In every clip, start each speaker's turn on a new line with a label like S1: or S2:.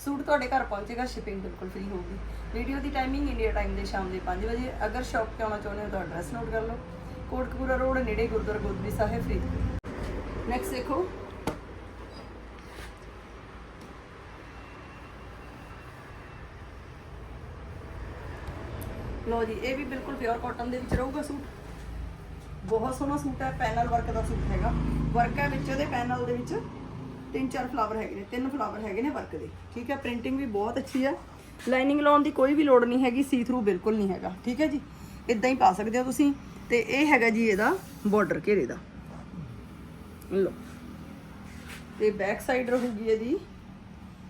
S1: Suit ਤੁਹਾਡੇ ਘਰ ਪਹੁੰਚੇਗਾ ਸ਼ਿਪਿੰਗ ਬਿਲਕੁਲ ਫ੍ਰੀ ਹੋਊਗੀ। ਵੀਡੀਓ ਦੀ ਟਾਈਮਿੰਗ ਇੰਡੀਆ ਟਾਈਮ ਦੇ ਸ਼ਾਮ ਦੇ 5 ਵਜੇ। ਅਗਰ ਸ਼ਾਪ ਤੇ ਆਉਣਾ ਚਾਹੁੰਦੇ ਹੋ ਤਾਂ ਐਡਰੈਸ ਨੋਟ ਕਰ ਲਓ। ਕੋਟਕਪੂਰਾ ਰੋਡ ਨੇੜੇ ਗੁਰਦੁਆਰਾ ਗੋਦਰੀ ਸਾਹਿਬ, ਫਰੀਦਕੋਟ। ਨੈਕਸਟ ਦੇਖੋ। ਲੋ ਜੀ, ਇਹ ਵੀ ਬਿਲਕੁਲ ਪਿਓਰ ਕਾਟਨ ਦੇ ਵਿੱਚ ਰਹੂਗਾ ਸੂਟ। ਬਹੁਤ ਸੋਹਣਾ ਸੂਟ ਹੈ, ਪੈਨਲ ਵਰਕ ਦਾ ਸੂਟ ਹੈਗਾ। ਵਰਕ ਹੈ ਵਿੱਚ, ਉਹਦੇ ਪੈਨਲ ਦੇ ਵਿੱਚ। ਤਿੰਨ ਚਾਰ ਫਲਾਵਰ ਹੈਗੇ ਨੇ ਤਿੰਨ ਫਲਾਵਰ ਹੈਗੇ ਨੇ ਵਰਕ ਦੇ। ਠੀਕ ਹੈ ਪ੍ਰਿੰਟਿੰਗ ਵੀ ਬਹੁਤ ਅੱਛੀ ਹੈ। ਲਾਈਨਿੰਗ ਲਾਉਣ ਦੀ ਕੋਈ ਵੀ ਲੋੜ ਨਹੀਂ ਹੈਗੀ ਸੀ ਥਰੂ ਬਿਲਕੁਲ ਨਹੀਂ ਹੈਗਾ। ਠੀਕ ਹੈ ਜੀ? ਇਦਾਂ ਹੀ ਪਾ ਸਕਦੇ ਹੋ ਤੁਸੀਂ। ਤੇ ਇਹ ਹੈਗਾ ਜੀ ਇਹਦਾ ਬਾਰਡਰ ਘੇਰੇ ਦਾ। ਲੋ ਤੇ ਬੈਕ ਸਾਈਡ ਰਹੂਗੀ ਇਹਦੀ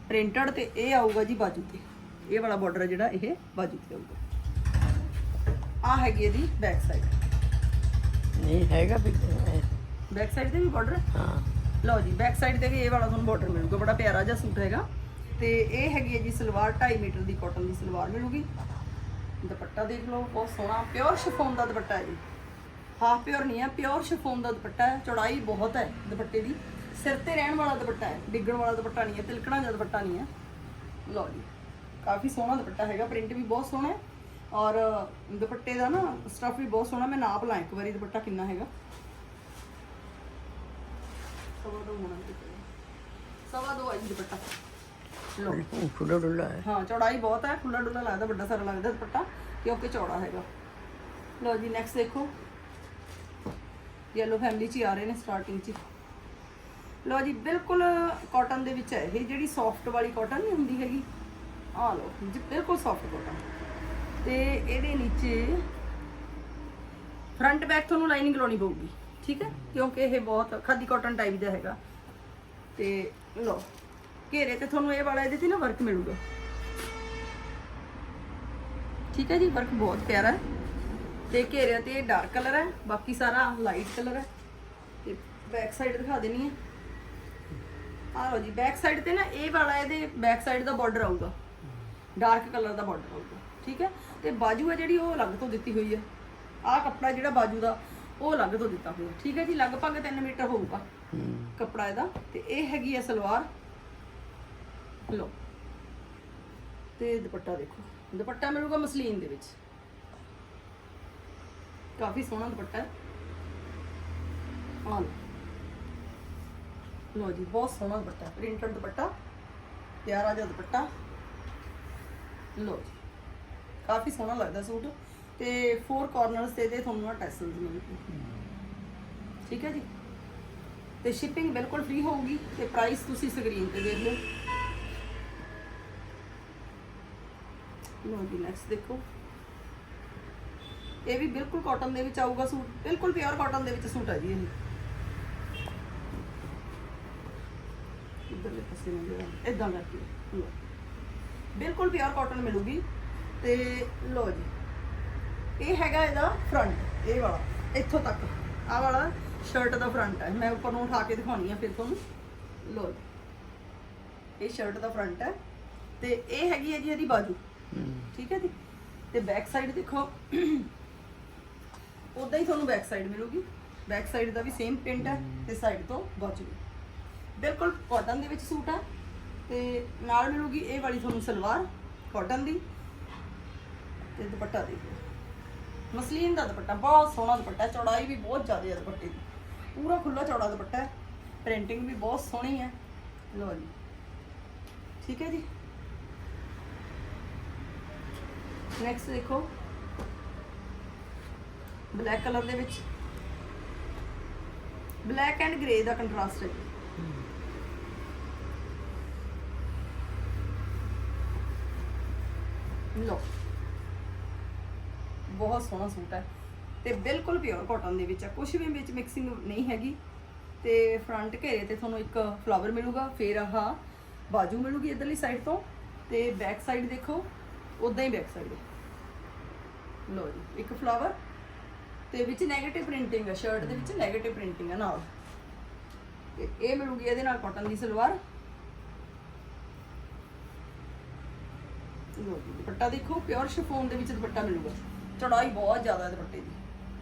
S1: ਪ੍ਰਿੰਟਡ ਤੇ ਇਹ ਆਊਗਾ ਜੀ ਬਾਜੂ ਤੇ। ਇਹ ਵਾਲਾ ਬਾਰਡਰ ਜਿਹੜਾ ਇਹ ਬਾਜੂ ਤੇ ਆਊਗਾ। ਆ ਹੈਗੀ ਇਹਦੀ ਬੈਕ ਸਾਈਡ
S2: ਨਹੀਂ ਹੈਗਾ
S1: ਬੈਕ ਸਾਈਡ ਤੇ ਵੀ ਬਾਰਡਰ
S2: ਹਾਂ।
S1: ਲਓ ਜੀ ਬੈਕ ਸਾਈਡ ਤੇ ਵੀ ਇਹ ਵਾਲਾ ਤੁਹਾਨੂੰ ਬਾਰਡਰ ਮਿਲੂਗਾ, ਬੜਾ ਪਿਆਰਾ ਜਿਹਾ ਸੂਟ ਹੈਗਾ। ਤੇ ਇਹ ਹੈਗੀ ਹੈ ਜੀ ਸਲਵਾਰ 2.5 ਮੀਟਰ ਦੀ ਕਾਟਨ ਦੀ ਸਲਵਾਰ ਮਿਲੂਗੀ। ਦੁਪੱਟਾ ਦੇਖ ਲਓ, ਬਹੁਤ ਸੋਹਣਾ ਪਿਓਰ ਸ਼ਿਫੋਨ ਦਾ ਦੁਪੱਟਾ ਹੈ ਜੀ। ਹਾਫ ਪਿਓਰ ਨਹੀਂ ਹੈ ਪਿਓਰ ਸ਼ਿਫੋਨ ਦਾ ਦੁਪੱਟਾ ਹੈ, ਚੌੜਾਈ ਬਹੁਤ ਹੈ ਦੁਪੱਟੇ ਦੀ। ਸਿਰ ਤੇ ਰਹਿਣ ਵਾਲਾ ਦੁਪੱਟਾ ਹੈ, ਡਿੱਗਣ ਵਾਲਾ ਦੁਪੱਟਾ ਨਹੀਂ ਹੈ, ਤਿਲਕਣਾ ਜਿਹਾ ਦੁਪੱਟਾ ਨਹੀਂ ਹੈ। ਲਓ ਜੀ, ਕਾਫੀ ਸੋਹਣਾ ਦੁਪੱਟਾ ਹੈਗਾ ਪ੍ਰਿੰਟ ਵੀ ਬਹੁਤ ਸੋਹਣਾ ਹੈ। ਔਰ ਦੁਪੱਟੇ ਦਾ ਨਾ ਸਟਫ ਵੀ ਬਹੁਤ ਸੋਹਣਾ, ਮੈਂ ਨਾਪ ਲਾਂ ਇੱਕ ਵਾਰੀ ਦੁਪੱਟਾ ਕਿੰਨਾ ਹੈਗਾ। ਦੋ ਹੈ ਜੀ ਦੁਪੱਟਾ। ਲਓ।
S2: ਖੁੱਲਾ ਡੁੱਲਾ ਹੈ।
S1: ਹਾਂ ਚੌੜਾਈ ਬਹੁਤ ਹੈ। ਖੁੱਲਾ ਡੁੱਲਾ ਲੱਗਦਾ ਵੱਡਾ ਸਾਰਾ ਲੱਗਦਾ ਦੁਪੱਟਾ ਕਿਉਂਕਿ ਚੌੜਾ ਹੈਗਾ। ਲਓ ਜੀ ਨੈਕਸਟ ਦੇਖੋ। ਯੈਲੋ ਫੈਮਿਲੀ ਚ ਹੀ ਆ ਰਹੇ ਨੇ ਸਟਾਰਟਿੰਗ ਚ। ਲਓ ਜੀ ਬਿਲਕੁਲ ਕਾਟਨ ਦੇ ਵਿੱਚ ਹੈ ਇਹ ਜਿਹੜੀ ਸੌਫਟ ਵਾਲੀ ਕਾਟਨ ਨਹੀਂ ਹੁੰਦੀ ਹੈਗੀ। ਆ ਲਓ ਜੀ ਬਿਲਕੁਲ ਸੌਫਟ ਕਾਟਨ ਤੇ ਇਹਦੇ ਨੀਚੇ ਫਰੰਟ ਬੈਕ ਤੁਹਾਨੂੰ ਲਾਈਨਿੰਗ ਲਾਉਣੀ ਪਊਗੀ। ਠੀਕ ਹੈ? ਕਿਉਂਕਿ ਇਹ ਬਹੁਤ ਖਾਦੀ ਕਾਟਨ ਟਾਈਪ ਦਾ ਹੈਗਾ। ਤੇ ਲਓ, ਘੇਰੇ ਤੇ ਤੁਹਾਨੂੰ ਇਹ ਵਾਲਾ ਇਹਦੇ ਤੇ ਨਾ ਵਰਕ ਮਿਲੂਗਾ। ਠੀਕ ਹੈ ਜੀ? ਵਰਕ ਬਹੁਤ ਪਿਆਰਾ ਹੈ। ਤੇ ਘੇਰੇ ਤੇ ਡਾਰਕ ਕਲਰ ਹੈ। ਬਾਕੀ ਸਾਰਾ ਲਾਈਟ ਕਲਰ ਹੈ। ਤੇ ਬੈਕ ਸਾਈਡ ਦਿਖਾ ਦੇਣੀ ਹੈ। ਆਹ ਲਓ ਜੀ ਬੈਕ ਸਾਈਡ ਤੇ ਨਾ ਇਹ ਵਾਲਾ ਇਹਦੇ ਬੈਕ ਸਾਈਡ ਦਾ ਬਾਰਡਰ ਆਊਗਾ। ਡਾਰਕ ਕਲਰ ਦਾ ਬਾਰਡਰ ਆਊਗਾ। ਠੀਕ ਹੈ? ਤੇ ਬਾਜੂ ਹੈ ਜਿਹੜੀ ਉਹ ਅਲੱਗ ਤੋਂ ਦਿੱਤੀ ਹੋਈ ਹੈ। ਆਹ ਕੱਪੜਾ ਜਿਹੜਾ ਬਾਜੂ ਦਾ ਉਹ ਅਲੱਗ ਤੋਂ ਦਿੱਤਾ ਹੋਇਆ। ਠੀਕ ਹੈ ਜੀ ਲਗਭਗ 3 ਮੀਟਰ ਹੋਊਗਾ ਕੱਪੜਾ ਇਹਦਾ। ਤੇ ਇਹ ਹੈਗੀ ਹੈ ਸਲਵਾਰ। ਲੋ ਤੇ ਦੁਪੱਟਾ ਦੇਖੋ। ਦੁਪੱਟਾ ਮਿਲੂਗਾ ਮਸਲੀਨ ਦੇ ਵਿੱਚ। ਕਾਫੀ ਸੋਹਣਾ ਦੁਪੱਟਾ ਹੈ। ਆਹ ਲਓ। ਲੋ ਜੀ ਬਹੁਤ ਸੋਹਣਾ ਦੁਪੱਟਾ। ਪ੍ਰਿੰਟਡ ਦੁਪੱਟਾ ਪਿਆਰਾ ਜਿਹਾ ਦੁਪੱਟਾ। ਲੋ ਜੀ। ਕਾਫੀ ਸੋਹਣਾ ਲੱਗਦਾ ਸੂਟ। ਤੇ ਫੋਰ ਕਾਰਨਰਸ ਤੇ ਇਹਦੇ ਤੁਹਾਨੂੰ ਆ ਟੈਸਲਸ ਮਿਲਣਗੇ। ਠੀਕ ਹੈ ਜੀ? ਤੇ ਸ਼ਿਪਿੰਗ ਬਿਲਕੁਲ ਫ੍ਰੀ ਹੋਊਗੀ ਤੇ ਪ੍ਰਾਈਸ ਤੁਸੀਂ ਸਕਰੀਨ ਤੇ ਦੇਖ ਲਓ। ਲੋ ਜੀ ਨੈਕਸਟ ਦੇਖੋ। ਇਹ ਵੀ ਬਿਲਕੁਲ ਕਾਟਨ ਦੇ ਵਿੱਚ ਆਊਗਾ ਸੂਟ, ਬਿਲਕੁਲ ਪਿਓਰ ਕਾਟਨ ਦੇ ਵਿੱਚ ਸੂਟ ਹੈ ਜੀ ਇਹ। ਇਧਰਲੇ ਪਾਸੇ ਨੂੰ ਜਿਹੜਾ ਇਦਾਂ ਕਰਕੇ। ਲਓ। ਬਿਲਕੁਲ ਪਿਓਰ ਕਾਟਨ ਮਿਲੂਗੀ ਤੇ ਲੋ ਜੀ ਇਹ ਹੈਗਾ ਇਹਦਾ ਫਰੰਟ ਇਹ ਵਾਲਾ, ਇੱਥੋਂ ਤੱਕ। ਆਹ ਵਾਲਾ ਸ਼ਰਟ ਦਾ ਫਰੰਟ ਹੈ। ਮੈਂ ਉੱਪਰ ਨੂੰ ਉਠਾ ਕੇ ਦਿਖਾਉਣੀ ਆ ਫਿਰ ਤੁਹਾਨੂੰ। ਲੋ ਜੀ। ਇਹ ਸ਼ਰਟ ਦਾ ਫਰੰਟ ਹੈ। ਤੇ ਇਹ ਹੈਗੀ ਹੈ ਜੀ ਇਹਦੀ ਬਾਜੂ। ਠੀਕ ਹੈ ਜੀ? ਤੇ ਬੈਕ ਸਾਈਡ ਦੇਖੋ। ਉਦਾਂ ਹੀ ਤੁਹਾਨੂੰ ਬੈਕ ਸਾਈਡ ਮਿਲੂਗੀ। ਬੈਕ ਸਾਈਡ ਦਾ ਵੀ ਸੇਮ ਪ੍ਰਿੰਟ ਹੈ ਤੇ ਸਾਈਡ ਤੋਂ ਬਾਜੂ। ਬਿਲਕੁਲ ਕਾਟਨ ਦੇ ਵਿੱਚ ਸੂਟ ਹੈ ਤੇ ਨਾਲ ਮਿਲੂਗੀ ਇਹ ਵਾਲੀ ਤੁਹਾਨੂੰ ਸਲਵਾਰ ਕਾਟਨ ਦੀ। ਤੇ ਦੁਪੱਟਾ ਦੇਖੋ। ਮਸਲੀਨ ਦਾ ਦੁਪੱਟਾ, ਬਹੁਤ ਸੋਹਣਾ ਦੁਪੱਟਾ ਚੌੜਾਈ ਵੀ ਬਹੁਤ ਜ਼ਿਆਦਾ ਹੈ ਦੁਪੱਟੇ ਦੀ। ਪੂਰਾ ਖੁੱਲਾ ਚੌੜਾ ਦੁਪੱਟਾ ਹੈ, ਪ੍ਰਿੰਟਿੰਗ ਵੀ ਬਹੁਤ ਸੋਹਣੀ ਹੈ। ਲੋ ਜੀ। ਠੀਕ ਹੈ ਜੀ? ਨੈਕਸਟ ਦੇਖੋ। ਬਲੈਕ ਕਲਰ ਦੇ ਵਿੱਚ। ਬਲੈਕ ਐਂਡ ਗ੍ਰੇ ਦਾ ਕੰਟਰਾਸਟ ਹੈ ਲੋ ਬਹੁਤ ਸੋਹਣਾ ਸੂਟ ਹੈ। ਤੇ ਬਿਲਕੁਲ ਪਿਓਰ ਕਾਟਨ ਦੇ ਵਿੱਚ ਹੈ। ਕੁਝ ਵੀ ਵਿੱਚ ਮਿਕਸਿੰਗ ਨਹੀਂ ਹੈਗੀ। ਤੇ ਫਰੰਟ ਘੇਰੇ ਤੇ ਤੁਹਾਨੂੰ ਇੱਕ ਫਲਾਵਰ ਮਿਲੂਗਾ, ਫਿਰ ਆਹ ਬਾਜੂ ਮਿਲੂਗੀ ਇਧਰਲੀ ਸਾਈਡ ਤੋਂ। ਤੇ ਬੈਕ ਸਾਈਡ ਦੇਖੋ ਉਦਾਂ ਹੀ ਬੈਕ ਸਾਈਡ ਲੋ ਜੀ, ਇੱਕ ਫਲਾਵਰ ਤੇ ਵਿੱਚ 네ਗੇਟਿਵ ਪ੍ਰਿੰਟਿੰਗ ਹੈ ਸ਼ਰਟ ਦੇ ਵਿੱਚ 네ਗੇਟਿਵ ਪ੍ਰਿੰਟਿੰਗ ਹੈ ਨਾਲ। ਤੇ ਇਹ ਮਿਲੂਗੀ ਇਹਦੇ ਨਾਲ ਕਾਟਨ ਦੀ ਸਲਵਾਰ। ਲੋ ਜੀ, ਦੁਪੱਟਾ ਦੇਖੋ ਪਿਓਰ ਸ਼ਿਫੋਨ ਦੇ ਵਿੱਚ ਦੁਪੱਟਾ ਮਿਲੂਗਾ। ਚੜਾਈ ਬਹੁਤ ਜ਼ਿਆਦਾ ਹੈ ਦੁਪੱਟੇ ਦੀ।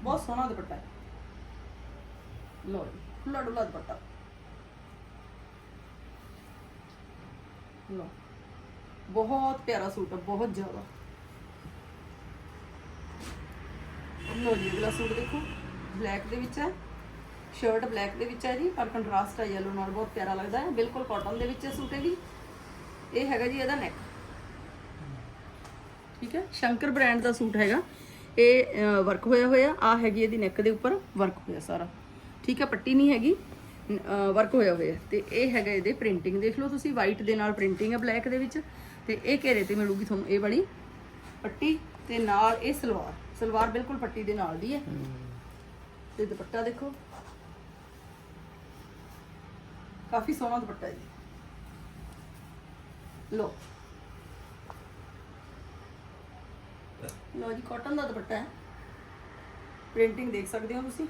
S1: ਬਹੁਤ ਸੋਹਣਾ ਦੁਪੱਟਾ ਹੈ। ਲੋ ਜੀ ਖੁੱਲਾ ਡੁੱਲਾ ਦੁਪੱਟਾ। ਲੋ ਬਹੁਤ ਪਿਆਰਾ ਸੂਟ ਹੈ, ਬਹੁਤ ਜ਼ਿਆਦਾ। ਲੋ ਜੀ, ਅਗਲਾ ਸੂਟ ਦੇਖੋ, ਬਲੈਕ ਦੇ ਵਿੱਚ ਹੈ। ਸ਼ਰਟ ਬਲੈਕ ਦੇ ਵਿੱਚ ਹੈ ਜੀ, ਪਰ ਕੰਟਰਾਸਟ ਹੈ yellow ਨਾਲ ਬਹੁਤ ਪਿਆਰਾ ਲੱਗਦਾ ਹੈ। ਬਿਲਕੁਲ ਕਾਟਨ ਦੇ ਵਿੱਚ ਹੈ ਸੂਟ ਇਹ ਵੀ। ਇਹ ਹੈਗਾ ਜੀ ਇਹਦਾ ਨੈਕ ਠੀਕ ਹੈ? ਸ਼ੰਕਰ ਬ੍ਰਾਂਡ ਦਾ ਸੂਟ ਹੈਗਾ। ਇਹ ਵਰਕ ਹੋਇਆ ਹੋਇਆ। ਆ ਹੈਗੀ ਇਹਦੀ ਨੈਕ ਦੇ ਉੱਪਰ ਵਰਕ ਹੋਇਆ ਸਾਰਾ। ਠੀਕ ਹੈ? ਪੱਟੀ ਨਹੀਂ ਹੈਗੀ। ਵਰਕ ਹੋਇਆ ਹੋਇਆ। ਤੇ ਇਹ ਹੈਗਾ ਇਹਦੇ ਪ੍ਰਿੰਟਿੰਗ ਦੇਖ ਲਓ ਤੁਸੀਂ ਵਾਈਟ ਦੇ ਨਾਲ ਪ੍ਰਿੰਟਿੰਗ ਹੈ ਬਲੈਕ ਦੇ ਵਿੱਚ। ਤੇ ਇਹ ਘੇਰੇ ਤੇ ਮਿਲੂਗੀ ਤੁਹਾਨੂੰ ਇਹ ਵਾਲੀ ਪੱਟੀ। ਤੇ ਨਾਲ ਇਹ ਸਲਵਾਰ। ਸਲਵਾਰ ਬਿਲਕੁਲ ਪੱਟੀ ਦੇ ਨਾਲ ਦੀ ਹੈ। ਤੇ ਦੁਪੱਟਾ ਦੇਖੋ। ਕਾਫੀ ਸੋਹਣਾ ਦੁਪੱਟਾ ਹੈ ਜੀ। ਲੋ ਲੋ ਜੀ ਕਾਟਨ ਦਾ ਦੁਪੱਟਾ ਹੈ। ਪ੍ਰਿੰਟਿੰਗ ਦੇਖ ਸਕਦੇ ਹੋ ਤੁਸੀਂ।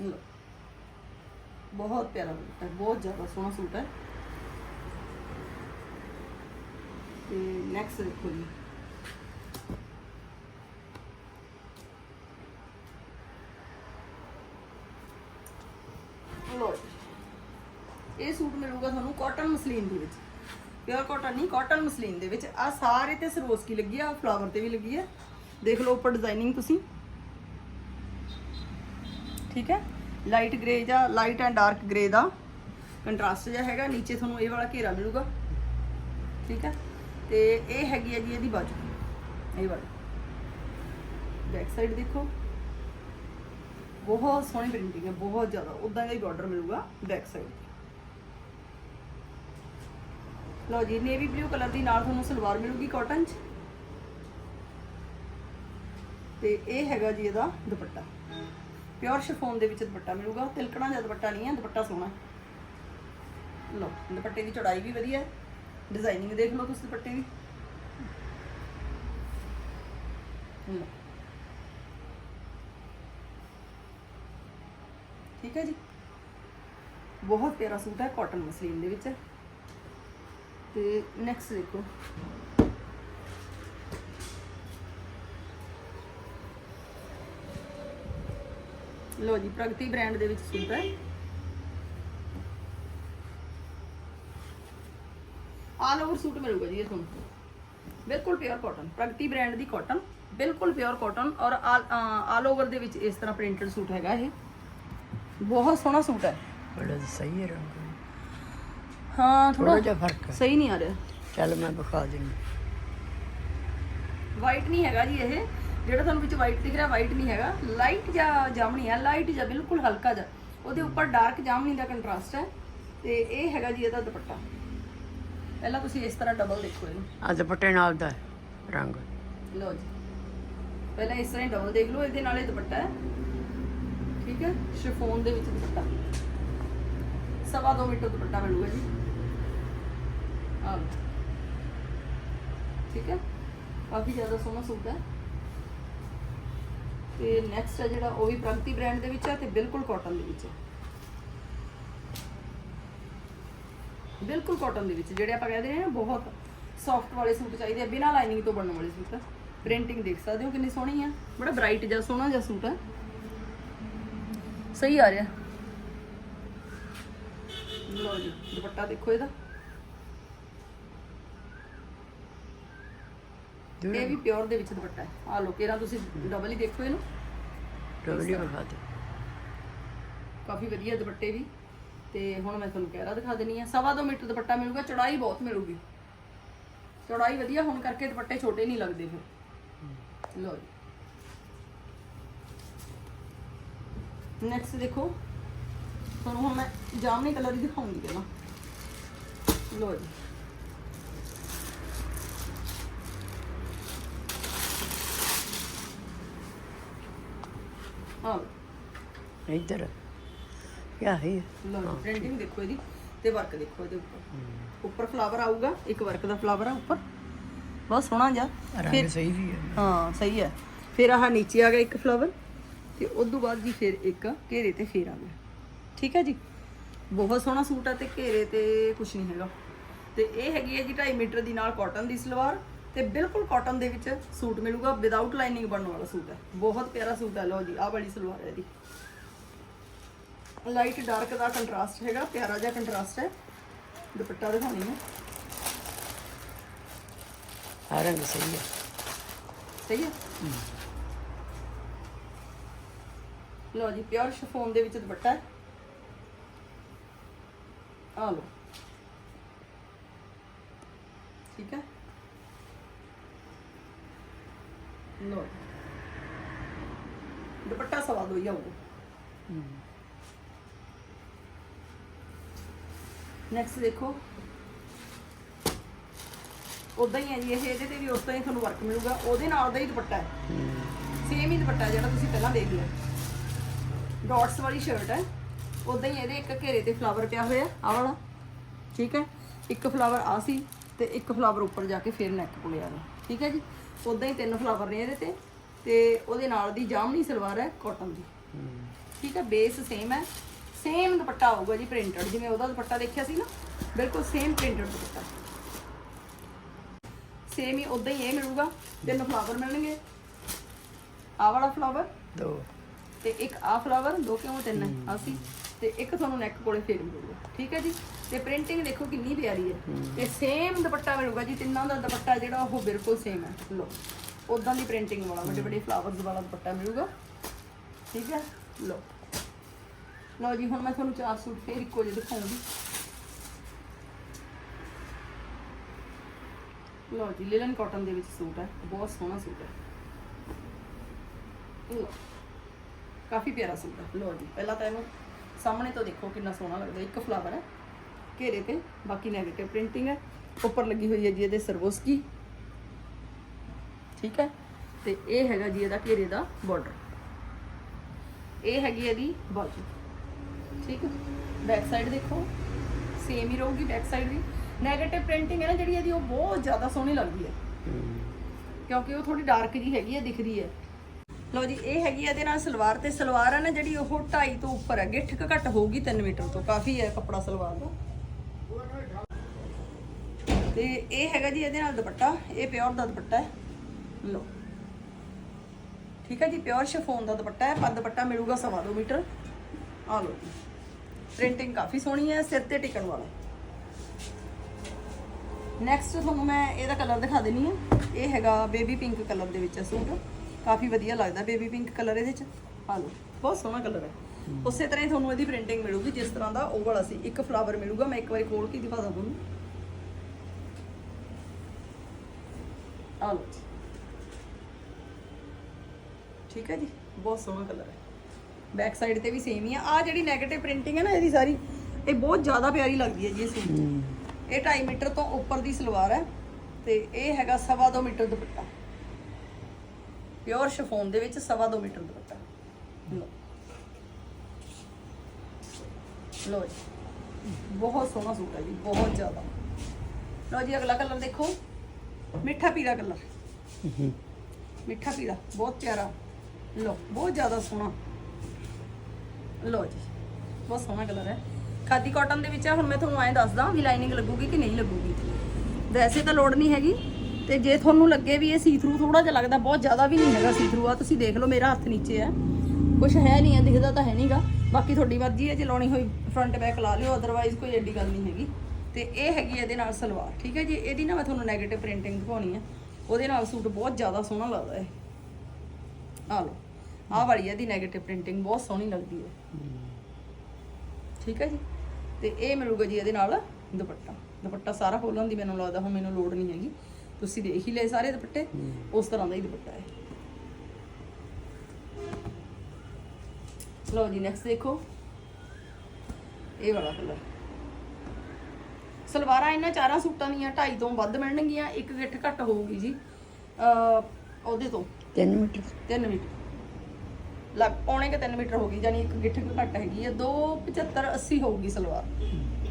S1: ਲੋ ਬਹੁਤ ਪਿਆਰਾ ਦੁਪੱਟਾ ਬਹੁਤ ਜ਼ਿਆਦਾ ਸੋਹਣਾ ਸੂਟ ਹੈ। ਤੇ ਨੈਕਸਟ ਦੇਖੋ ਜੀ। ਲੋ ਜੀ। ਇਹ ਸੂਟ ਮਿਲੂਗਾ ਤੁਹਾਨੂੰ ਕਾਟਨ ਮਸਲੀਨ ਦੇ ਵਿੱਚ। ਪਿਓਰ ਕਾਟਨ ਨਹੀਂ ਕਾਟਨ ਮਸਲੀਨ ਦੇ ਵਿੱਚ। ਆ ਸਾਰੇ ਤੇ ਸਰੋਸਕੀ ਲੱਗੀ ਆ? ਫਲਾਵਰ ਤੇ ਵੀ ਲੱਗੀ ਆ। ਦੇਖ ਲਓ ਉੱਪਰ ਡਿਜ਼ਾਈਨਿੰਗ ਤੁਸੀਂ। ਠੀਕ ਹੈ? ਲਾਈਟ ਗ੍ਰੇ ਜਾਂ ਲਾਈਟ ਐਂਡ ਡਾਰਕ ਗ੍ਰੇ ਦਾ ਕੰਟਰਾਸਟ ਜਿਹਾ ਹੈਗਾ। ਨੀਚੇ ਤੁਹਾਨੂੰ ਇਹ ਵਾਲਾ ਘੇਰਾ ਮਿਲੂਗਾ। ਠੀਕ ਹੈ? ਤੇ ਇਹ ਹੈਗੀ ਹੈ ਜੀ ਇਹਦੀ ਬਾਜੂ। ਇਹ ਵਾਲੀ। ਬੈਕ ਸਾਈਡ ਦੇਖੋ। ਬਹੁਤ ਸੋਹਣੀ ਪ੍ਰਿੰਟਿੰਗ ਹੈ। ਬਹੁਤ ਜ਼ਿਆਦਾ। ਉਦਾਂ ਦਾ ਹੀ ਬਾਰਡਰ ਮਿਲੂਗਾ ਬੈਕ ਸਾਈਡ ਤੇ ਲਓ ਜੀ ਨੇਵੀ ਬਲੂ ਕਲਰ ਦੀ ਨਾਲ ਤੁਹਾਨੂੰ ਸਲਵਾਰ ਮਿਲੂਗੀ ਕਾਟਨ 'ਚ। ਤੇ ਇਹ ਹੈਗਾ ਜੀ ਇਹਦਾ ਦੁਪੱਟਾ। ਪਿਓਰ ਸ਼ਿਫੋਨ ਦੇ ਵਿੱਚ ਦੁਪੱਟਾ ਮਿਲੂਗਾ, ਤਿਲਕਣਾ ਜਿਹਾ ਦੁਪੱਟਾ ਨਹੀਂ ਹੈ, ਦੁਪੱਟਾ ਸੋਹਣਾ ਲਓ, ਦੁਪੱਟੇ ਦੀ ਚੌੜਾਈ ਵੀ ਵਧੀਆ ਹੈ। ਡਿਜ਼ਾਈਨਿੰਗ ਦੇਖ ਲਓ ਤੁਸੀਂ ਦੁਪੱਟੇ ਦੀ। ਲਓ। ਠੀਕ ਹੈ ਜੀ? ਬਹੁਤ ਪਿਆਰਾ ਸੂਟ ਹੈ ਕਾਟਨ ਮਸਲੀਨ ਦੇ ਵਿੱਚ। ਤੇ ਨੈਕਸਟ ਦੇਖੋ ਲੋ ਜੀ ਪ੍ਰਗਤੀ ਬ੍ਰਾਂਡ ਦੇ ਵਿੱਚ ਸੂਟ ਹੈ ਆਲ ਓਵਰ ਸੂਟ ਮਿਲੂਗਾ ਜੀ ਇਹ ਤੁਹਾਨੂੰ ਬਿਲਕੁਲ ਪਿਓਰ ਕਾਟਨ ਪ੍ਰਗਤੀ ਬ੍ਰਾਂਡ ਦੀ ਕਾਟਨ ਬਿਲਕੁਲ ਪਿਓਰ ਕਾਟਨ ਔਰ ਆਲ ਓਵਰ ਦੇ ਵਿੱਚ ਇਸ ਤਰ੍ਹਾਂ ਪ੍ਰਿੰਟਡ ਸੂਟ ਹੈਗਾ ਇਹ ਬਹੁਤ ਸੋਹਣਾ ਸੂਟ ਹੈ
S2: ਬੜਾ ਸਹੀ ਹੈ ਰੰਗ
S1: ਹਾਂ
S2: ਥੋੜਾ
S1: ਥੋੜਾ
S2: ਜਿਹਾ ਫ਼ਰਕ ਹੈ।
S1: ਸਹੀ ਨਹੀਂ ਆ ਰਿਹਾ।
S2: ਚੱਲ ਮੈਂ ਵਿਖਾ ਦਿੰਦੀ।
S1: ਵਾਈਟ ਨਹੀਂ ਹੈਗਾ ਜੀ ਇਹ। ਜਿਹੜਾ ਤੁਹਾਨੂੰ ਵਿੱਚ ਵਾਈਟ ਦਿਖ ਰਿਹਾ ਵਾਈਟ ਨਹੀਂ ਹੈਗਾ। ਲਾਈਟ ਜਾਂ ਜਾਮਣੀ ਹੈ ਲਾਈਟ ਜਾਂ ਬਿਲਕੁਲ ਹਲਕਾ ਜਿਹਾ। ਉਹਦੇ ਉੱਪਰ ਡਾਰਕ ਜਾਮਣੀ ਦਾ ਕੰਟਰਾਸਟ ਹੈ। ਤੇ ਇਹ ਹੈਗਾ ਜੀ ਇਹਦਾ ਦੁਪੱਟਾ। ਪਹਿਲਾਂ ਤੁਸੀਂ ਇਸ ਤਰ੍ਹਾਂ ਡਬਲ ਦੇਖੋ ਇਹਨੂੰ।
S2: ਆ ਦੁਪੱਟੇ ਨਾਲ ਦਾ ਰੰਗ।
S1: ਲਓ ਜੀ। ਪਹਿਲਾਂ ਇਸ ਤਰ੍ਹਾਂ ਹੀ ਡਬਲ ਦੇਖ ਲਓ ਇਹਦੇ ਨਾਲ ਇਹ ਦੁਪੱਟਾ ਹੈ। ਠੀਕ ਹੈ? ਸ਼ਿਫੋਨ ਦੇ ਵਿੱਚ ਦੁਪੱਟਾ। ਸਵਾ ਦੋ ਮੀਟਰ ਦੁਪੱਟਾ ਮਿਲੂਗਾ ਜੀ। ਆਹ। ਠੀਕ ਹੈ? ਕਾਫੀ ਜ਼ਿਆਦਾ ਸੋਹਣਾ ਸੂਟ ਹੈ। ਤੇ ਨੈਕਸਟ ਹੈ ਜਿਹੜਾ ਉਹ ਵੀ ਪ੍ਰਗਤੀ ਬ੍ਰਾਂਡ ਦੇ ਵਿੱਚ ਹੈ ਤੇ ਬਿਲਕੁਲ ਕਾਟਨ ਦੇ ਵਿੱਚ ਹੈ। ਬਿਲਕੁਲ ਕਾਟਨ ਦੇ ਵਿੱਚ, ਜਿਹੜੇ ਆਪਾਂ ਕਹਿੰਦੇ ਨੇ, ਬਹੁਤ ਸੌਫਟ ਵਾਲੇ ਸੂਟ ਚਾਹੀਦੇ ਆ, ਬਿਨਾਂ ਲਾਈਨਿੰਗ ਤੋਂ ਬਣਨ ਵਾਲੇ ਸੂਟ ਪ੍ਰਿੰਟਿੰਗ ਦੇਖ ਸਕਦੇ ਹੋ ਕਿੰਨੀ ਸੋਹਣੀ ਆ ਬੜਾ ਬ੍ਰਾਈਟ ਜਿਹਾ, ਸੋਹਣਾ ਜਿਹਾ ਸੂਟ ਹੈ। ਸਹੀ ਆ ਰਿਹਾ। ਲਓ ਜੀ ਦੁਪੱਟਾ ਦੇਖੋ ਇਹਦਾ। ਇਹ ਵੀ ਪਿਓਰ ਦੇ ਵਿੱਚ ਦੁਪੱਟਾ ਹੈ। ਆ ਲੋ ਕੇਰਾ ਤੁਸੀਂ ਡਬਲ ਹੀ ਦੇਖੋ ਇਹਨੂੰ।
S2: ਡਬਲੀ ਵਿਖਾ ਦੇ
S1: ਕਾਫੀ ਵਧੀਆ ਦੁਪੱਟੇ ਵੀ। ਤੇ ਹੁਣ ਮੈਂ ਤੁਹਾਨੂੰ ਕਹਿਰਾ ਦਿਖਾ ਦੇਣੀ ਆ ਸਵਾ ਦੋ ਮੀਟਰ ਦੁਪੱਟਾ ਮਿਲੂਗਾ ਚੌੜਾਈ ਬਹੁਤ ਮਿਲੂਗੀ। ਚੌੜਾਈ ਵਧੀਆ ਹੋਣ ਕਰਕੇ ਦੁਪੱਟੇ ਛੋਟੇ ਨਹੀਂ ਲੱਗਦੇ ਫਿਰ। ਲਓ ਜੀ। ਨੈਕਸਟ ਦੇਖੋ। ਤੁਹਾਨੂੰ ਹੁਣ ਮੈਂ ਜਾਮਨੀ ਕਲਰ ਹੀ ਦਿਖਾਉਂਗੀ ਪਹਿਲਾਂ। ਲਓ ਜੀ। ਆਹ।
S2: ਇੱਧਰ। ਕੀ ਹੈ
S1: ਲਓ ਪ੍ਰਿੰਟਿੰਗ ਦੇਖੋ ਇਹਦੀ ਤੇ ਵਰਕ ਦੇਖੋ ਇਹਦੇ ਉੱਪਰ। ਉੱਪਰ ਫਲਾਵਰ ਆਊਗਾ ਇੱਕ ਵਰਕ ਦਾ ਫਲਾਵਰ ਆ ਉੱਪਰ। ਬਹੁਤ ਸੋਹਣਾ ਜਿਹਾ।
S2: ਰੰਗ ਸਹੀ ਵੀ ਹੈ।
S1: ਹਾਂ ਸਹੀ ਹੈ। ਫਿਰ ਆਹ ਨੀਚੇ ਆ ਗਿਆ ਇੱਕ ਫਲਾਵਰ ਤੇ ਉਸ ਤੋਂ ਬਾਅਦ ਜੀ ਫਿਰ ਇੱਕ ਘੇਰੇ ਤੇ ਫੇਰ ਆ ਗਿਆ। ਠੀਕ ਹੈ ਜੀ? ਬਹੁਤ ਸੋਹਣਾ ਸੂਟ ਹੈ ਤੇ ਘੇਰੇ ਤੇ ਕੁਝ ਨਹੀਂ ਹੈਗਾ। ਤੇ ਇਹ ਹੈਗੀ ਹੈ ਜੀ 2.5 ਮੀਟਰ ਦੀ ਨਾਲ ਕਾਟਨ ਦੀ ਸਲਵਾਰ ਤੇ ਬਿਲਕੁਲ ਕਾਟਨ ਦੇ ਵਿੱਚ ਸੂਟ ਮਿਲੂਗਾ ਵਿਦਆਊਟ ਲਾਈਨਿੰਗ ਬਣਨ ਵਾਲਾ ਸੂਟ ਹੈ। ਬਹੁਤ ਪਿਆਰਾ ਸੂਟ ਹੈ ਲਓ ਜੀ ਆਹ ਵਾਲੀ ਸਲਵਾਰ ਹੈ ਇਹਦੀ। ਲਾਈਟ ਡਾਰਕ ਦਾ ਕੰਟਰਾਸਟ ਹੈਗਾ ਪਿਆਰਾ ਜਿਹਾ ਕੰਟਰਾਸਟ ਹੈ। ਦੁਪੱਟਾ ਦਿਖਾਉਣੀ ਹੈ।
S2: ਆ ਰੰਗ ਸਹੀ ਹੈ।
S1: ਸਹੀ ਹੈ? ਲਓ ਜੀ ਪਿਓਰ ਸ਼ਿਫੋਨ ਦੇ ਵਿੱਚ ਦੁਪੱਟਾ ਹੈ। ਆ ਲਓ। ਠੀਕ ਹੈ? ਜੀ। ਦੁਪੱਟਾ ਸਵਾ ਦੋ ਆਊਗਾ। ਨੈਕਸਟ ਦੇਖੋ। ਉਦਾਂ ਹੀ ਹੈ ਜੀ ਇਹ ਇਹਦੇ ਤੇ ਵੀ ਉਸ ਤਰ੍ਹਾਂ ਹੀ ਤੁਹਾਨੂੰ ਵਰਕ ਮਿਲੂਗਾ। ਉਹਦੇ ਨਾਲ ਦਾ ਹੀ ਦੁਪੱਟਾ ਹੈ। ਸੇਮ ਹੀ ਦੁਪੱਟਾ ਜਿਹੜਾ ਤੁਸੀਂ ਪਹਿਲਾਂ ਦੇਖ ਲਿਆ। ਡਾਟਸ ਵਾਲੀ ਸ਼ਰਟ ਹੈ। ਉਦਾਂ ਹੀ ਇਹਦੇ ਇੱਕ ਘੇਰੇ ਤੇ ਫਲਾਵਰ ਪਿਆ ਹੋਇਆ, ਆਹ ਵਾਲਾ। ਠੀਕ ਹੈ? ਇੱਕ ਫਲਾਵਰ ਆ ਸੀ ਤੇ ਇੱਕ ਫਲਾਵਰ ਉੱਪਰ ਜਾ ਕੇ ਫਿਰ ਨੈਕ ਕੋਲੇ ਆ ਗਿਆ। ਠੀਕ ਹੈ ਜੀ? ਉਦਾਂ ਹੀ ਤਿੰਨ ਫਲਾਵਰ ਨੇ ਇਹਦੇ ਤੇ ਤੇ ਉਹਦੇ ਨਾਲ ਦੀ ਜਾਮਨੀ ਸਲਵਾਰ ਹੈ ਕਾਟਨ ਦੀ। ਠੀਕ ਹੈ? ਬੇਸ ਸੇਮ ਹੈ। ਸੇਮ ਦੁਪੱਟਾ ਆਊਗਾ ਜੀ ਪ੍ਰਿੰਟਡ ਜਿਵੇਂ ਉਹਦਾ ਦੁਪੱਟਾ ਦੇਖਿਆ ਸੀ ਨਾ? ਬਿਲਕੁਲ ਸੇਮ ਪ੍ਰਿੰਟਡ ਦੁਪੱਟਾ। ਸੇਮ ਹੀ ਉਦਾਂ ਹੀ ਇਹ ਮਿਲੂਗਾ। ਤਿੰਨ ਫਲਾਵਰ ਮਿਲਣਗੇ। ਆਹ ਵਾਲਾ ਫਲਾਵਰ
S2: ਦੋ।
S1: ਤੇ ਇੱਕ ਆਹ ਫਲਾਵਰ ਦੋ ਕਿਉਂ ਤਿੰਨ? ਹੈ। ਆਸੀ। ਤੇ ਇੱਕ ਤੁਹਾਨੂੰ ਨੈਕ ਕੋਲੇ ਫੇਰ ਮਿਲੂਗਾ। ਠੀਕ ਹੈ ਜੀ? ਤੇ ਪ੍ਰਿੰਟਿੰਗ ਦੇਖੋ ਕਿੰਨੀ ਪਿਆਰੀ ਹੈ। ਤੇ ਸੇਮ ਦੁਪੱਟਾ ਮਿਲੂਗਾ ਜੀ ਤਿੰਨਾਂ ਦਾ ਦੁਪੱਟਾ ਜਿਹੜਾ ਉਹ ਬਿਲਕੁਲ ਸੇਮ ਹੈ। ਲੋ ਉਦਾਂ ਦੀ ਪ੍ਰਿੰਟਿੰਗ ਵਾਲਾ ਵੱਡੇ ਵੱਡੇ ਫਲਾਵਰਸ ਵਾਲਾ ਦੁਪੱਟਾ ਮਿਲੂਗਾ। ਠੀਕ ਹੈ? ਲੋ ਲਓ ਜੀ ਹੁਣ ਮੈਂ ਤੁਹਾਨੂੰ ਚਾਰ ਸੂਟ ਫੇਰ ਇੱਕੋ ਜਿਹੇ ਦਿਖਾਉਂਗੀ। ਲਓ ਜੀ ਲਿਲਨ ਕਾਟਨ ਦੇ ਵਿੱਚ ਸੂਟ ਹੈ। ਬਹੁਤ ਸੋਹਣਾ ਸੂਟ ਹੈ। ਲਓ। ਕਾਫੀ ਪਿਆਰਾ ਸੂਟ ਹੈ ਲਓ ਜੀ। ਪਹਿਲਾਂ ਤਾਂ ਇਹਨੂੰ ਸਾਹਮਣੇ ਤੋਂ ਦੇਖੋ ਕਿੰਨਾ ਸੋਹਣਾ ਲੱਗਦਾ ਇੱਕ ਫਲਾਵਰ ਹੈ ਘੇਰੇ ਤੇ ਬਾਕੀ ਨੈਗੇਟਿਵ ਪ੍ਰਿੰਟਿੰਗ ਹੈ ਉੱਪਰ ਲੱਗੀ ਹੋਈ ਹੈ ਜੀ ਇਹਦੇ ਸਰਵੋਸਕੀ। ਠੀਕ ਹੈ? ਤੇ ਇਹ ਹੈਗਾ ਜੀ ਇਹਦਾ ਘੇਰੇ ਦਾ ਬਾਰਡਰ ਇਹ ਹੈਗੀ ਇਹਦੀ ਬਾਜੂ। ਠੀਕ ਹੈ? ਬੈਕ ਸਾਈਡ ਦੇਖੋ। ਸੇਮ ਹੀ ਰਹੂਗੀ ਬੈਕ ਸਾਈਡ ਵੀ। 네ਗੇਟਿਵ ਪ੍ਰਿੰਟਿੰਗ ਹੈ ਨਾ ਜਿਹੜੀ ਇਹਦੀ ਉਹ ਬਹੁਤ ਜ਼ਿਆਦਾ ਸੋਹਣੀ ਲੱਗਦੀ ਹੈ। ਕਿਉਂਕਿ ਉਹ ਥੋੜੀ ਡਾਰਕ ਜੀ ਹੈਗੀ ਹੈ ਦਿਖਦੀ ਹੈ। ਲਓ ਜੀ, ਇਹ ਹੈਗੀ ਇਹਦੇ ਨਾਲ ਸਲਵਾਰ ਤੇ ਸਲਵਾਰ ਹੈ ਨਾ ਜਿਹੜੀ ਉਹ 2.5 ਤੋਂ ਉੱਪਰ ਹੈ ਗਿੱਠ ਘੱਟ ਹੋਊਗੀ 3 ਮੀਟਰ ਤੋਂ। ਕਾਫੀ ਹੈ ਕੱਪੜਾ ਸਲਵਾਰ ਦਾ। ਤੇ ਇਹ ਹੈਗਾ ਜੀ ਇਹਦੇ ਨਾਲ ਦੁਪੱਟਾ। ਇਹ ਪਿਓਰ ਦਾ ਦੁਪੱਟਾ ਹੈ। ਲਓ। ਠੀਕ ਹੈ ਜੀ, ਪਿਓਰ ਸ਼ਿਫੋਨ ਦਾ ਦੁਪੱਟਾ ਹੈ। ਪਰ ਦੁਪੱਟਾ ਮਿਲੂਗਾ ਸਵਾ ਦੋ ਮੀਟਰ। ਆ ਲਓ ਜੀ। ਪ੍ਰਿੰਟਿੰਗ ਕਾਫੀ ਸੋਹਣੀ ਹੈ, ਸਿਰ ਤੇ ਟਿਕਣ ਵਾਲਾ। ਨੈਕਸਟ ਤੁਹਾਨੂੰ ਮੈਂ ਇਹਦਾ ਕਲਰ ਦਿਖਾ ਦੇਣੀ ਹੈ ਇਹ ਹੈਗਾ ਬੇਬੀ ਪਿੰਕ ਕਲਰ ਦੇ ਵਿੱਚ ਹੈ ਸੂਟ। ਕਾਫੀ ਵਧੀਆ ਲੱਗਦਾ ਬੇਬੀ ਪਿੰਕ ਕਲਰ ਇਹਦੇ ਚ। ਆ ਲਓ। ਬਹੁਤ ਸੋਹਣਾ ਕਲਰ ਹੈ। ਉਸੇ ਤਰ੍ਹਾਂ ਹੀ ਤੁਹਾਨੂੰ ਇਹਦੀ ਪ੍ਰਿੰਟਿੰਗ ਮਿਲੂਗੀ ਜਿਸ ਤਰ੍ਹਾਂ ਦਾ ਉਹ ਵਾਲਾ ਸੀ। ਇੱਕ ਫਲਾਵਰ ਮਿਲੂਗਾ ਮੈਂ ਇੱਕ ਵਾਰੀ ਖੋਲ ਕੇ ਦਿਖਾ ਦਾਂ ਤੁਹਾਨੂੰ। ਆ ਲਓ। ਠੀਕ ਹੈ ਜੀ? ਬਹੁਤ ਸੋਹਣਾ ਕਲਰ ਹੈ। ਬੈਕ ਸਾਈਡ ਤੇ ਵੀ ਸੇਮ ਹੀ ਆ। ਆ ਜਿਹੜੀ 네ਗੇਟਿਵ ਪ੍ਰਿੰਟਿੰਗ ਹੈ ਨਾ ਇਹਦੀ ਸਾਰੀ ਇਹ ਬਹੁਤ ਜ਼ਿਆਦਾ ਪਿਆਰੀ ਲੱਗਦੀ ਹੈ ਜੀ ਸੂਟ। 'ਚ। ਇਹ 2.5 ਮੀਟਰ ਤੋਂ ਉੱਪਰ ਦੀ ਸਲਵਾਰ ਹੈ ਤੇ ਇਹ ਹੈਗਾ ਸਵਾ ਦੋ ਮੀਟਰ ਦੁਪੱਟਾ। ਪਿਓਰ ਸ਼ਿਫੋਨ ਦੇ ਵਿੱਚ ਸਵਾ ਦੋ ਮੀਟਰ ਦੁਪੱਟਾ ਲਓ। ਜੀ। ਬਹੁਤ ਸੋਹਣਾ ਸੂਟ ਹੈ ਜੀ ਬਹੁਤ ਜ਼ਿਆਦਾ। ਲਓ ਜੀ ਅਗਲਾ ਕਲਰ ਦੇਖੋ। ਮਿੱਠਾ ਪੀਲਾ ਕਲਰ। ਮਿੱਠਾ ਪੀਲਾ ਬਹੁਤ ਪਿਆਰਾ। ਲਓ ਬਹੁਤ ਜ਼ਿਆਦਾ ਸੋਹਣਾ। ਲਓ ਜੀ ਬਹੁਤ ਸੋਹਣਾ ਕਲਰ ਹੈ। ਖਾਦੀ ਕਾਟਨ ਦੇ ਵਿੱਚ ਹੈ ਹੁਣ ਮੈਂ ਤੁਹਾਨੂੰ ਐਂ ਦੱਸਦਾ ਵੀ ਲਾਈਨਿੰਗ ਲੱਗੂਗੀ ਕਿ ਨਹੀਂ ਲੱਗੂਗੀ। ਵੈਸੇ ਤਾਂ ਲੋੜ ਨਹੀਂ ਹੈਗੀ। ਤੇ ਜੇ ਤੁਹਾਨੂੰ ਲੱਗੇ ਵੀ ਇਹ ਸੀ ਥਰੂ ਥੋੜਾ ਜਿਹਾ ਲੱਗਦਾ, ਬਹੁਤ ਜ਼ਿਆਦਾ ਵੀ ਨਹੀਂ ਹੈਗਾ ਸੀ ਥਰੂ ਆ ਤੁਸੀਂ ਦੇਖ ਲਓ ਮੇਰਾ ਹੱਥ ਨੀਚੇ ਹੈ। ਕੁਝ ਹੈ ਨਹੀਂ ਹੈ, ਦਿਖਦਾ ਤਾਂ ਹੈ ਨਹੀਂਗਾ ਬਾਕੀ ਤੁਹਾਡੀ ਮਰਜ਼ੀ ਹੈ, ਜੇ ਲਾਉਣੀ ਹੋਈ ਫਰੰਟ ਬੈਕ ਲਾ ਲਿਓ ਅਦਰਵਾਈਜ਼ ਕੋਈ ਐਡੀ ਗੱਲ ਨਹੀਂ ਹੈਗੀ। ਤੇ ਇਹ ਹੈਗੀ ਇਹਦੇ ਨਾਲ ਸਲਵਾਰ, ਠੀਕ ਹੈ ਜੀ? ਇਹਦੀ ਨਾ ਮੈਂ ਤੁਹਾਨੂੰ 네ਗੇਟਿਵ ਪ੍ਰਿੰਟਿੰਗ ਦਿਖਾਉਣੀ ਹੈ। ਉਹਦੇ ਨਾਲ ਸੂਟ ਬਹੁਤ ਜ਼ਿਆਦਾ ਸੋਹਣਾ ਲੱਗਦਾ ਹੈ ਆ ਲਓ, ਆਹ ਵਾਲੀ ਇਹਦੀ ਦੀ 네ਗੇਟਿਵ ਪ੍ਰਿੰਟਿੰਗ ਬਹੁਤ ਸੋਹਣੀ ਲੱਗਦੀ ਹੈ। ਠੀਕ ਹੈ ਜੀ? ਤੇ ਇਹ ਮਿਲੂਗਾ ਜੀ ਇਹਦੇ ਨਾਲ ਦੁਪੱਟਾ। ਦੁਪੱਟਾ ਸਾਰਾ ਖੋਲਣ ਦੀ ਮੈਨੂੰ ਲੱਗਦਾ ਹੁਣ ਮੈਨੂੰ ਲੋੜ ਨਹੀਂ ਹੈਗੀ। ਤੁਸੀਂ ਦੇਖ ਹੀ ਲਏ ਸਾਰੇ ਦੁਪੱਟੇ ਉਸ ਤਰ੍ਹਾਂ ਦਾ ਹੀ ਦੁਪੱਟਾ ਹੈ। ਲਓ ਜੀ ਨੈਕਸਟ ਦੇਖੋ। ਇਹ ਵਾਲਾ ਕਲਰ ਸਲਵਾਰਾਂ ਇਹਨਾਂ ਚਾਰਾਂ ਸੂਟਾਂ ਦੀਆਂ 2.5 ਤੋਂ ਵੱਧ ਮਿਲਣਗੀਆਂ ਇੱਕ ਗਿੱਠ ਘੱਟ ਹੋਊਗੀ ਜੀ। ਅ ਉਹਦੇ ਤੋਂ।
S2: 3 ਮੀਟਰ।
S1: 3 ਮੀਟਰ। ਲੱਗ ਪੌਣੇ ਕਿ 3 ਮੀਟਰ ਹੋਗੀ ਯਾਨੀ ਇੱਕ ਗਿੱਠ ਘੱਟ ਹੈਗੀ ਹੈ 275 80 ਹੋਊਗੀ ਸਲਵਾਰ।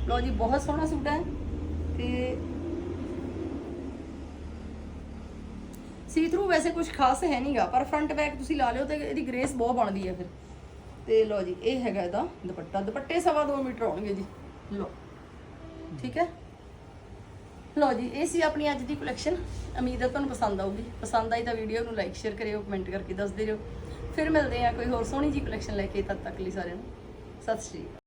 S1: ਲਓ ਜੀ ਬਹੁਤ ਸੋਹਣਾ ਸੂਟ ਹੈ। ਤੇ ਸੀ ਥਰੂ ਵੈਸੇ ਕੁਝ ਖਾਸ ਹੈ ਨਹੀਂਗਾ, ਪਰ ਫਰੰਟ ਬੈਕ ਤੁਸੀਂ ਲਾ ਲਿਓ ਤੇ ਇਹਦੀ ਗ੍ਰੇਸ ਬਹੁਤ ਬਣਦੀ ਹੈ ਫਿਰ। ਤੇ ਲਓ ਜੀ, ਇਹ ਹੈਗਾ ਇਹਦਾ ਦੁਪੱਟਾ। ਦੁਪੱਟੇ ਸਵਾ 2 ਮੀਟਰ ਹੋਣਗੇ ਜੀ। ਲਓ, ਠੀਕ ਹੈ? ਲਓ ਜੀ, ਇਹ ਸੀ ਆਪਣੀ ਅੱਜ ਦੀ ਕਲੈਕਸ਼ਨ ਉਮੀਦ ਹੈ ਤੁਹਾਨੂੰ ਪਸੰਦ ਆਊਗੀ। ਪਸੰਦ ਆਈ ਤਾਂ ਵੀਡੀਓ ਨੂੰ ਲਾਈਕ ਸ਼ੇਅਰ ਕਰਿਓ ਕਮੈਂਟ ਕਰਕੇ ਦੱਸਦੇ ਰਹੋ। ਫਿਰ ਮਿਲਦੇ ਆ ਕੋਈ ਹੋਰ ਸੋਹਣੀ ਜੀ ਕਲੈਕਸ਼ਨ ਲੈ ਕੇ ਤਦ ਤੱਕ ਲਈ ਸਾਰਿਆਂ ਨੂੰ। ਸਤਿ ਸ਼੍ਰੀ ਅਕਾਲ।